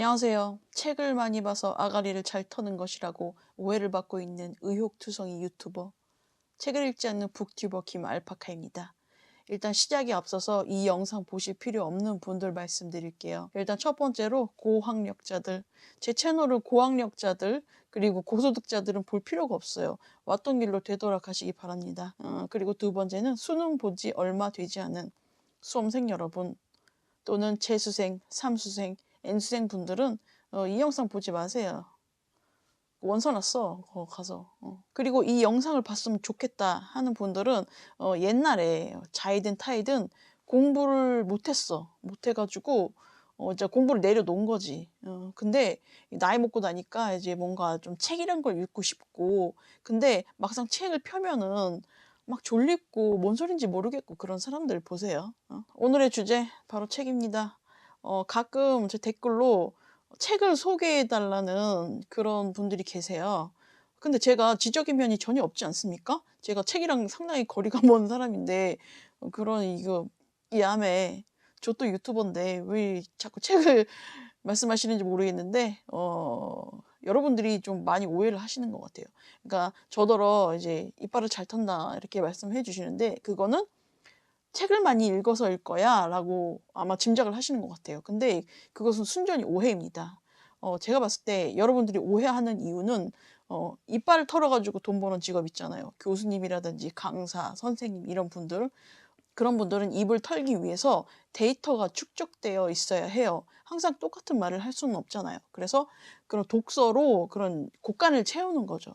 안녕하세요. 책을 많이 봐서 아가리를 잘 터는 것이라고 오해를 받고 있는 의혹투성이 유튜버. 책을 읽지 않는 북튜버 김알파카입니다. 일단 시작에 앞서서 이 영상 보실 필요 없는 분들 말씀드릴게요. 일단 첫 번째로 고학력자들. 제 채널을 고학력자들 그리고 고소득자들은 볼 필요가 없어요. 왔던 길로 되돌아가시기 바랍니다. 어, 그리고 두 번째는 수능 보지 얼마 되지 않은 수험생 여러분 또는 재수생, 삼수생, N수생 분들은 어, 이 영상 보지 마세요. 원서 났어 거 가서 어. 그리고 이 영상을 봤으면 좋겠다 하는 분들은 어, 옛날에 자이든 타이든 공부를 못했어 못해가지고 어, 이제 공부를 내려놓은 거지 어, 근데 나이 먹고 나니까 이제 뭔가 좀 책이란 걸 읽고 싶고 근데 막상 책을 펴면은 막 졸립고 뭔 소린지 모르겠고 그런 사람들 보세요 어. 오늘의 주제 바로 책입니다 어, 가끔 제 댓글로 책을 소개해 달라는 그런 분들이 계세요. 근데 제가 지적인 면이 전혀 없지 않습니까? 제가 책이랑 상당히 거리가 먼 사람인데 어, 그런 이거 이 암에 저또 유튜버인데 왜 자꾸 책을 말씀하시는지 모르겠는데 어 여러분들이 좀 많이 오해를 하시는 것 같아요. 그러니까 저더러 이제 이빨을 잘 턴다 이렇게 말씀해 주시는데 그거는 책을 많이 읽어서일 거야 라고 아마 짐작을 하시는 것 같아요. 근데 그것은 순전히 오해입니다. 어, 제가 봤을 때 여러분들이 오해하는 이유는 어, 이빨을 털어가지고 돈 버는 직업 있잖아요. 교수님이라든지 강사, 선생님 이런 분들 그런 분들은 입을 털기 위해서 데이터가 축적되어 있어야 해요. 항상 똑같은 말을 할 수는 없잖아요. 그래서 그런 독서로 그런 곡간을 채우는 거죠.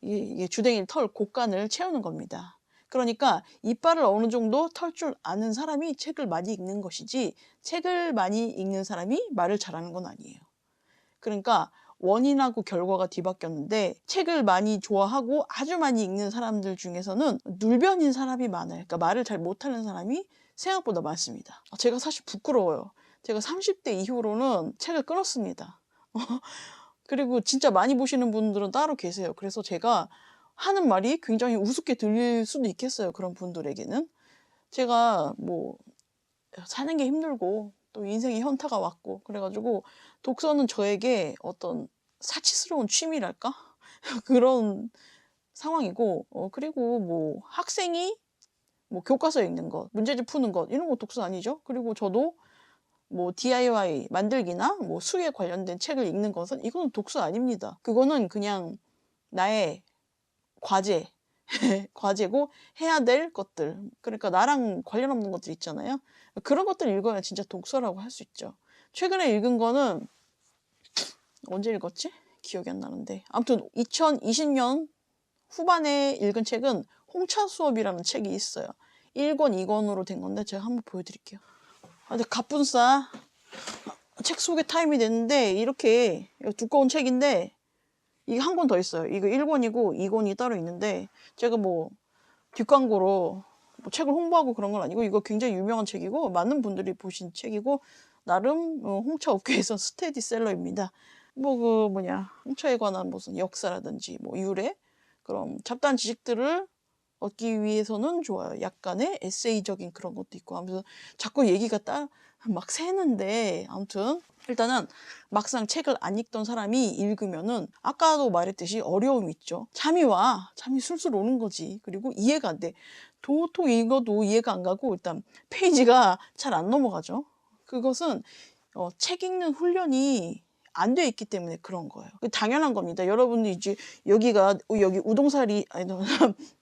이게, 이게 주댕이를 털 곡간을 채우는 겁니다. 그러니까 이빨을 어느 정도 털 줄 아는 사람이 책을 많이 읽는 것이지 책을 많이 읽는 사람이 말을 잘하는 건 아니에요. 그러니까 원인하고 결과가 뒤바뀌었는데 책을 많이 좋아하고 아주 많이 읽는 사람들 중에서는 눌변인 사람이 많아요. 그러니까 말을 잘 못하는 사람이 생각보다 많습니다. 제가 사실 부끄러워요. 제가 30대 이후로는 책을 끊었습니다. 그리고 진짜 많이 보시는 분들은 따로 계세요. 그래서 제가 하는 말이 굉장히 우습게 들릴 수도 있겠어요. 그런 분들에게는. 제가 뭐 사는 게 힘들고 또 인생에 현타가 왔고 그래가지고 독서는 저에게 어떤 사치스러운 취미랄까? 그런 상황이고 어, 그리고 뭐 학생이 뭐 교과서 읽는 것, 문제집 푸는 것 이런 거 독서 아니죠? 그리고 저도 뭐 DIY 만들기나 뭐 수에 관련된 책을 읽는 것은 이거는 독서 아닙니다. 그거는 그냥 나의 과제, 과제고 해야 될 것들. 그러니까 나랑 관련 없는 것들 있잖아요. 그런 것들 읽어야 진짜 독서라고 할 수 있죠. 최근에 읽은 거는 언제 읽었지? 기억이 안 나는데. 아무튼 2020년 후반에 읽은 책은 홍차 수업이라는 책이 있어요. 1권, 2권으로 된 건데 제가 한번 보여드릴게요. 아, 근데 갑분싸 책 소개 타임이 됐는데 이렇게 두꺼운 책인데 이게 한 권 더 있어요. 이거 1권이고 2권이 따로 있는데 제가 뭐 뒷광고로 뭐 책을 홍보하고 그런 건 아니고 이거 굉장히 유명한 책이고 많은 분들이 보신 책이고 나름 어, 홍차 업계에서 스테디셀러입니다. 뭐 그 뭐냐 홍차에 관한 무슨 역사라든지 뭐 유래 그런 잡다한 지식들을 얻기 위해서는 좋아요. 약간의 에세이적인 그런 것도 있고 하면서 자꾸 얘기가 딱 막 새는데 아무튼 일단은 막상 책을 안 읽던 사람이 읽으면은 아까도 말했듯이 어려움이 있죠. 잠이 와. 잠이 술술 오는 거지. 그리고 이해가 안 돼. 도통 읽어도 이해가 안 가고 일단 페이지가 잘 안 넘어가죠. 그것은 어, 책 읽는 훈련이 안 돼 있기 때문에 그런 거예요. 당연한 겁니다. 여러분들 이제 여기가 여기 우동살이 아니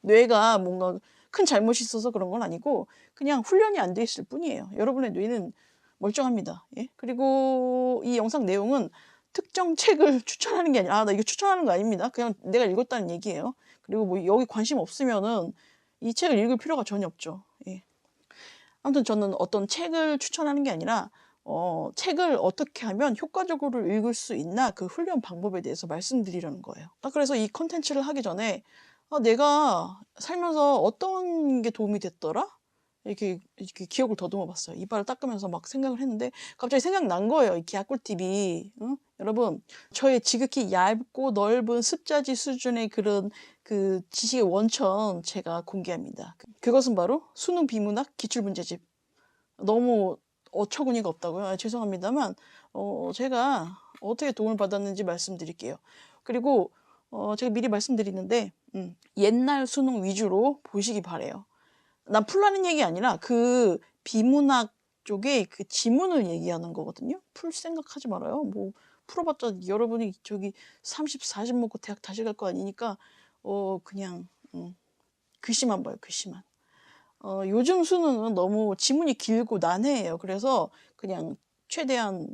뇌가 뭔가 큰 잘못이 있어서 그런 건 아니고 그냥 훈련이 안 돼 있을 뿐이에요. 여러분의 뇌는 멀쩡합니다. 예? 그리고 이 영상 내용은 특정 책을 추천하는 게 아니라 아, 나 이거 추천하는 거 아닙니다. 그냥 내가 읽었다는 얘기예요. 그리고 뭐 여기 관심 없으면은 이 책을 읽을 필요가 전혀 없죠. 예. 아무튼 저는 어떤 책을 추천하는 게 아니라 어, 책을 어떻게 하면 효과적으로 읽을 수 있나 그 훈련 방법에 대해서 말씀드리려는 거예요. 아, 그래서 이 컨텐츠를 하기 전에 아, 내가 살면서 어떤 게 도움이 됐더라? 이렇게, 이렇게 기억을 더듬어 봤어요. 이빨을 닦으면서 막 생각을 했는데 갑자기 생각난 거예요. 이 기하꿀팁이. 응? 여러분, 저의 지극히 얇고 넓은 습자지 수준의 그런 그 지식의 원천 제가 공개합니다. 그것은 바로 수능 비문학 기출문제집. 너무 어처구니가 없다고요. 아, 죄송합니다만 어, 제가 어떻게 도움을 받았는지 말씀드릴게요. 그리고 어, 제가 미리 말씀드리는데 음, 옛날 수능 위주로 보시기 바래요. 난 풀라는 얘기 아니라 그 비문학 쪽에 그 지문을 얘기하는 거거든요. 풀 생각하지 말아요. 뭐 풀어봤자 여러분이 저기 30, 40 먹고 대학 다시 갈 거 아니니까 어 그냥 음, 글씨만 봐요. 글씨만. 어, 요즘 수능은 너무 지문이 길고 난해해요. 그래서 그냥 최대한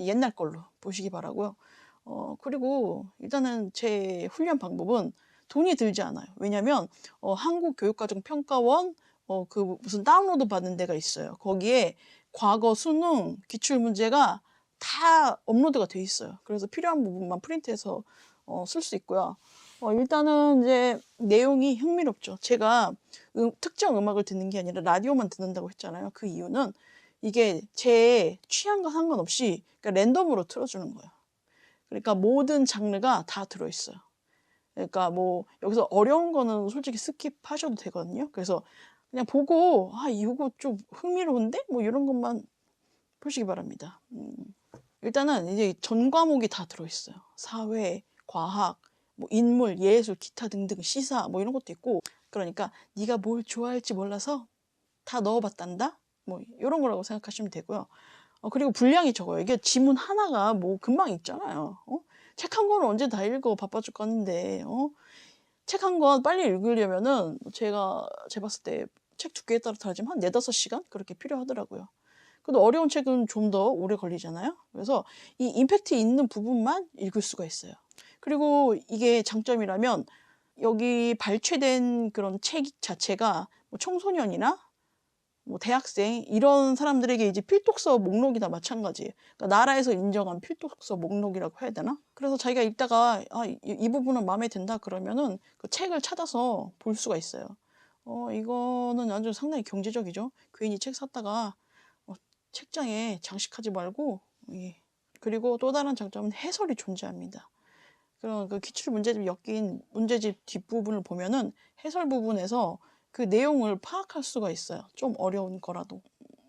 옛날 걸로 보시기 바라고요. 어, 그리고 일단은 제 훈련 방법은 돈이 들지 않아요. 왜냐면 어, 한국 교육과정 평가원 어, 그 무슨 다운로드 받는 데가 있어요. 거기에 과거 수능 기출 문제가 다 업로드가 돼 있어요. 그래서 필요한 부분만 프린트해서 어, 쓸 수 있고요. 어, 일단은 이제 내용이 흥미롭죠. 제가 음, 특정 음악을 듣는 게 아니라 라디오만 듣는다고 했잖아요. 그 이유는 이게 제 취향과 상관없이 그러니까 랜덤으로 틀어주는 거예요. 그러니까 모든 장르가 다 들어있어요. 그러니까 뭐 여기서 어려운 거는 솔직히 스킵하셔도 되거든요. 그래서 그냥 보고 아 이거 좀 흥미로운데 뭐 이런 것만 보시기 바랍니다. 음. 일단은 이제 전 과목이 다 들어있어요. 사회, 과학, 뭐 인물, 예술, 기타 등등 시사 뭐 이런 것도 있고 그러니까 네가 뭘 좋아할지 몰라서 다 넣어봤단다. 뭐 이런 거라고 생각하시면 되고요. 어, 그리고 분량이 적어요. 이게 지문 하나가 뭐 금방 읽잖아요. 어? 책한 권을 언제 다 읽어 바빠 죽겠는데 어? 책 한 권 빨리 읽으려면은 제가 재봤을 때 책 두께에 따라 다르지만 한 네다섯 시간 그렇게 필요하더라고요. 근데 어려운 책은 좀 더 오래 걸리잖아요. 그래서 이 임팩트 있는 부분만 읽을 수가 있어요. 그리고 이게 장점이라면 여기 발췌된 그런 책 자체가 뭐 청소년이나 뭐 대학생 이런 사람들에게 이제 필독서 목록이나 마찬가지예요. 그러니까 나라에서 인정한 필독서 목록이라고 해야 되나? 그래서 자기가 읽다가 아, 이, 이 부분은 마음에 든다 그러면은 그 책을 찾아서 볼 수가 있어요. 어, 이거는 아주 상당히 경제적이죠. 괜히 책 샀다가 어, 책장에 장식하지 말고 예. 그리고 또 다른 장점은 해설이 존재합니다. 그런 그 기출 문제집 엮인 문제집 뒷부분을 보면은 해설 부분에서 그 내용을 파악할 수가 있어요. 좀 어려운 거라도.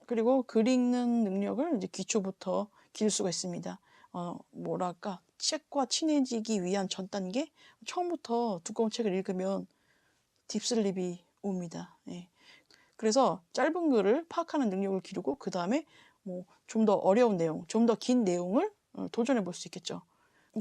그리고 글 읽는 능력을 이제 기초부터 기를 수가 있습니다. 어, 뭐랄까, 책과 친해지기 위한 전 단계? 처음부터 두꺼운 책을 읽으면 딥슬립이 옵니다. 예. 그래서 짧은 글을 파악하는 능력을 기르고, 그 다음에 뭐 좀 더 어려운 내용, 좀 더 긴 내용을 어, 도전해 볼 수 있겠죠.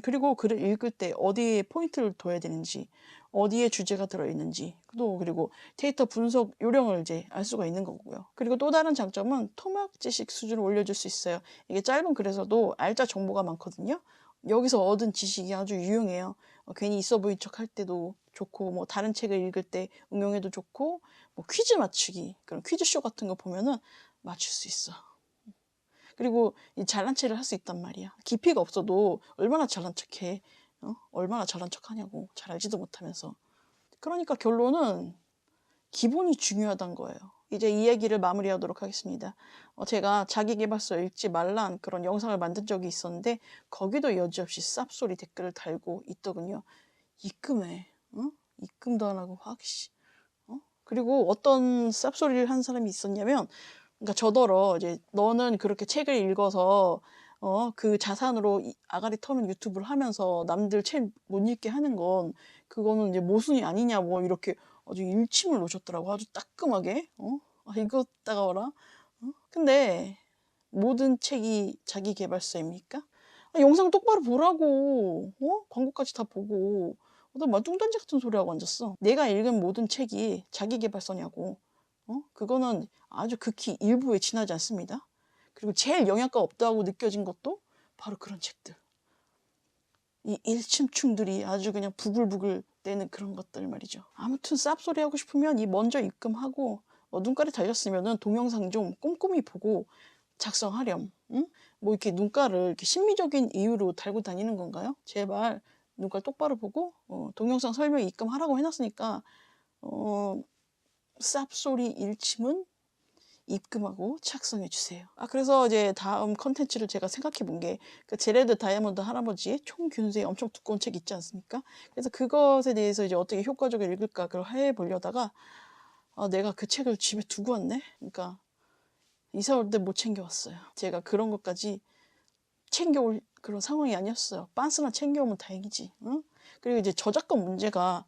그리고 글을 읽을 때 어디에 포인트를 둬야 되는지, 어디에 주제가 들어있는지, 또 그리고 데이터 분석 요령을 이제 알 수가 있는 거고요. 그리고 또 다른 장점은 토막 지식 수준을 올려줄 수 있어요. 이게 짧은 글에서도 알짜 정보가 많거든요. 여기서 얻은 지식이 아주 유용해요. 어, 괜히 있어 보인 척 할 때도 좋고, 뭐 다른 책을 읽을 때 응용해도 좋고, 뭐 퀴즈 맞추기, 그런 퀴즈쇼 같은 거 보면은 맞출 수 있어. 그리고 이 잘난 체를 할 수 있단 말이야. 깊이가 없어도 얼마나 잘난 척해. 어? 얼마나 잘난 척 하냐고. 잘 알지도 못하면서. 그러니까 결론은 기본이 중요하단 거예요. 이제 이 얘기를 마무리하도록 하겠습니다. 어, 제가 자기계발서 읽지 말란 그런 영상을 만든 적이 있었는데 거기도 여지없이 쌉소리 댓글을 달고 있더군요. 입금해. 어? 입금도 안 하고 확시. 어? 그리고 어떤 쌉소리를 한 사람이 있었냐면 그러니까 저더러 이제 너는 그렇게 책을 읽어서 어, 그 자산으로 이- 아가리 터는 유튜브를 하면서 남들 책 못 읽게 하는 건 그거는 이제 모순이 아니냐 뭐 이렇게 아주 일침을 놓으셨더라고 아주 따끔하게 어? 아 이거 따가워라 어? 근데 모든 책이 자기 개발서입니까? 아, 영상 똑바로 보라고 어? 광고까지 다 보고 너막 뚱딴지 같은 소리 하고 앉았어 내가 읽은 모든 책이 자기 개발서냐고 어? 그거는 아주 극히 일부에 지나지 않습니다. 그리고 제일 영양가 없다고 느껴진 것도 바로 그런 책들. 이 일침충들이 아주 그냥 부글부글 되는 그런 것들 말이죠. 아무튼 쌉소리 하고 싶으면 이 먼저 입금하고 어, 눈깔이 달렸으면은 동영상 좀 꼼꼼히 보고 작성하렴. 응? 뭐 이렇게 눈깔을 이렇게 심미적인 이유로 달고 다니는 건가요? 제발 눈깔 똑바로 보고 어, 동영상 설명 입금하라고 해놨으니까 어, 쌉소리 일침은 입금하고 착성해 주세요. 아 그래서 이제 다음 컨텐츠를 제가 생각해 본 게 그 제레드 다이아몬드 할아버지의 총균수의 엄청 두꺼운 책 있지 않습니까? 그래서 그것에 대해서 이제 어떻게 효과적으로 읽을까 그걸 해 보려다가 아, 내가 그 책을 집에 두고 왔네. 그러니까 이사 올 때 못 챙겨 왔어요. 제가 그런 것까지 챙겨올 그런 상황이 아니었어요. 빤스나 챙겨오면 다행이지. 응? 그리고 이제 저작권 문제가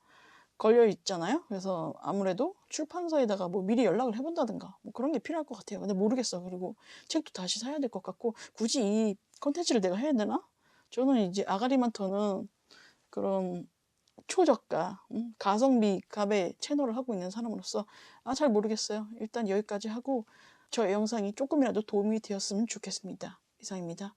걸려 있잖아요. 그래서 아무래도 출판사에다가 뭐 미리 연락을 해본다든가 뭐 그런 게 필요할 것 같아요. 근데 모르겠어. 그리고 책도 다시 사야 될 것 같고 굳이 이 컨텐츠를 내가 해야 되나? 저는 이제 아가리만터는 그런 초저가 음, 가성비 갑의 채널을 하고 있는 사람으로서 아 잘 모르겠어요. 일단 여기까지 하고 저 영상이 조금이라도 도움이 되었으면 좋겠습니다. 이상입니다.